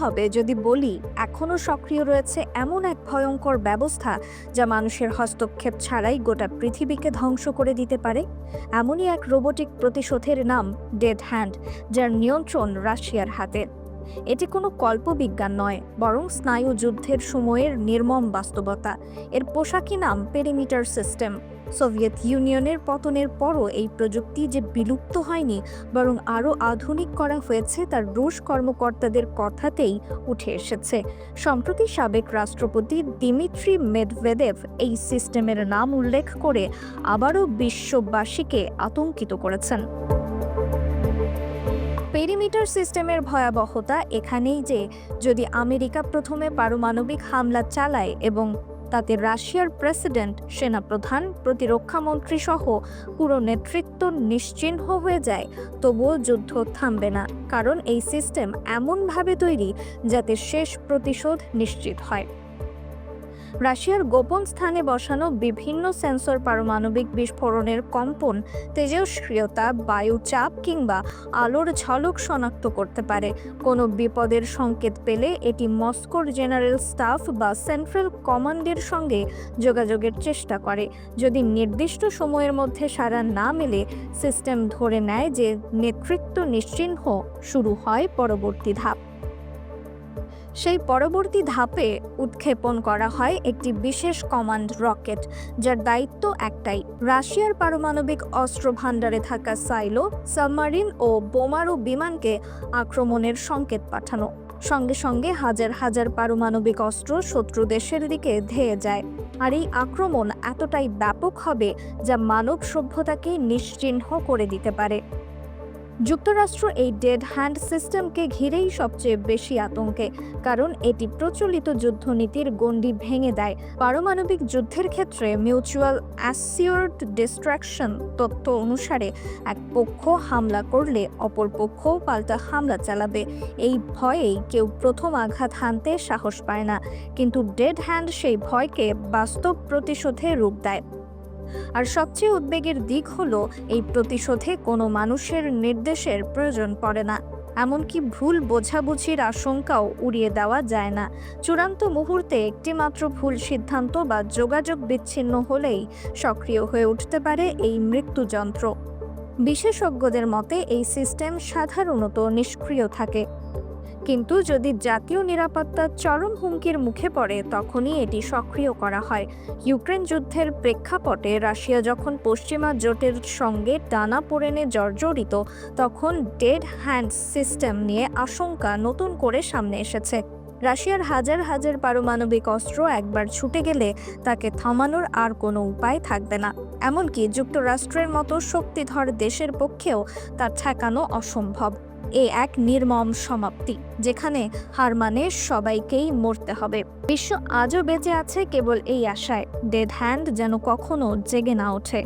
হবে যদি বলি, এখনও সক্রিয় রয়েছে এমন এক ভয়ঙ্কর ব্যবস্থা যা মানুষের হস্তক্ষেপ ছাড়াই গোটা পৃথিবীকে ধ্বংস করে দিতে পারে। এমনই এক রোবোটিক প্রতিশোধের নাম ডেড হ্যান্ড, যার নিয়ন্ত্রণ রাশিয়ার হাতে। এটি কোনো কল্পবিজ্ঞান নয়, বরং স্নায়ু যুদ্ধের সময়ের নির্মম বাস্তবতা। এর পোশাকি নাম পেরিমিটার সিস্টেম। সোভিয়েত ইউনিয়নের পতনের পরও এই প্রযুক্তি যে বিলুপ্ত হয়নি, বরং আরও আধুনিক করা হয়েছে তার রুশ কর্মকর্তাদের কথাতেই উঠে এসেছে। সম্প্রতি সাবেক রাষ্ট্রপতি দিমিত্রি মেদভেদেভ এই সিস্টেমের নাম উল্লেখ করে আবারও বিশ্ববাসীকে আতঙ্কিত করেছেন। পেরিমিটার সিস্টেমের ভয়াবহতা এখানেই যে, যদি আমেরিকা প্রথমে পারমাণবিক হামলা চালায় এবং তাতে রাশিয়ার প্রেসিডেন্ট, সেনাপ্রধান প্রতিরক্ষামন্ত্রী সহ পুরো নেতৃত্ব নিশ্চিহ্ন হয়ে যায়। তবুও যুদ্ধ থামবে না, কারণ এই সিস্টেম এমনভাবে তৈরি যাতে শেষ প্রতিশোধ নিশ্চিত হয়। রাশিয়ার গোপন স্থানে বসানো বিভিন্ন সেন্সর পারমাণবিক বিস্ফোরণের কম্পন তেজস্ক্রিয়তা বায়ু চাপ কিংবা আলোর ঝলক শনাক্ত করতে পারে। কোনো বিপদের সংকেত পেলে এটি মস্কোর জেনারেল স্টাফ বা সেন্ট্রাল কমান্ডের সঙ্গে যোগাযোগের চেষ্টা করে। যদি নির্দিষ্ট সময়ের মধ্যে সাড়া না মেলে, সিস্টেম ধরে নেয় যে নেতৃত্ব নিশ্চিহ্ন শুরু হয় পরবর্তী ধাপ। সেই পরবর্তী ধাপে উৎক্ষেপণ করা হয় একটি বিশেষ কমান্ড রকেট, যার দায়িত্ব একটাই, রাশিয়ার পারমাণবিক অস্ত্র ভাণ্ডারে থাকা সাইলো, সাবমারিন ও বোমারু বিমানকে আক্রমণের সংকেত পাঠানো। সঙ্গে সঙ্গে হাজার হাজার পারমাণবিক অস্ত্র শত্রু দেশের দিকে ধেয়ে যায়। আর এই আক্রমণ এতটাই ব্যাপক হবে, যা মানব সভ্যতাকে নিশ্চিহ্ন করে দিতে পারে। যুক্তরাষ্ট্র এই ডেড হ্যান্ড সিস্টেমকে ঘিরেই সবচেয়ে বেশি আতঙ্কে, কারণ এটি প্রচলিত যুদ্ধনীতির গণ্ডি ভেঙে দেয়। পারমাণবিক যুদ্ধের ক্ষেত্রে মিউচুয়াল অ্যাসিওর্ড ডিস্ট্রাকশন তথ্য অনুসারে এক পক্ষ হামলা করলে অপর পক্ষ পাল্টা হামলা চালাবে। এই ভয়েই কেউ প্রথম আঘাত হানতে সাহস পায় না, কিন্তু ডেড হ্যান্ড সেই ভয়কে বাস্তব প্রতিশোধে রূপ দেয়। আর সবচেয়ে উদ্বেগের দিক হলো, এই প্রতিশোধে কোনো মানুষের নির্দেশের প্রয়োজন পড়ে না। এমনকি ভুল বোঝাবুঝির আশঙ্কাও উড়িয়ে দেওয়া যায় না। চূড়ান্ত মুহূর্তে একটি মাত্র ভুল সিদ্ধান্ত বা যোগাযোগ বিচ্ছিন্ন হলেই সক্রিয় হয়ে উঠতে পারে এই মৃত্যুযন্ত্র। বিশেষজ্ঞদের মতে, এই সিস্টেম সাধারণত নিষ্ক্রিয় থাকে। কিন্তু যদি জাতীয় নিরাপত্তার চরম হুমকির মুখে পড়ে, তখনই এটি সক্রিয় করা হয়। ইউক্রেন যুদ্ধের প্রেক্ষাপটে রাশিয়া যখন পশ্চিমা জোটের সঙ্গে টানা পোড়েনে জর্জরিত, তখন ডেড হ্যান্ড সিস্টেম নিয়ে আশঙ্কা নতুন করে সামনে এসেছে। রাশিয়ার হাজার হাজার পারমাণবিক অস্ত্র একবার ছুটে গেলে তাকে থামানোর আর কোনো উপায় থাকবে না। এমনকি যুক্তরাষ্ট্রের মতো শক্তিধর দেশের পক্ষেও তা ঠেকানো অসম্ভব। এ এক নির্মম সমাপ্তি, যেখানে হার মানে সবাইকেই মরতে হবে। বিশ্ব আজও বেঁচে আছে কেবল এই আশায় ডেড হ্যান্ড যেন কখনো জেগে না ওঠে।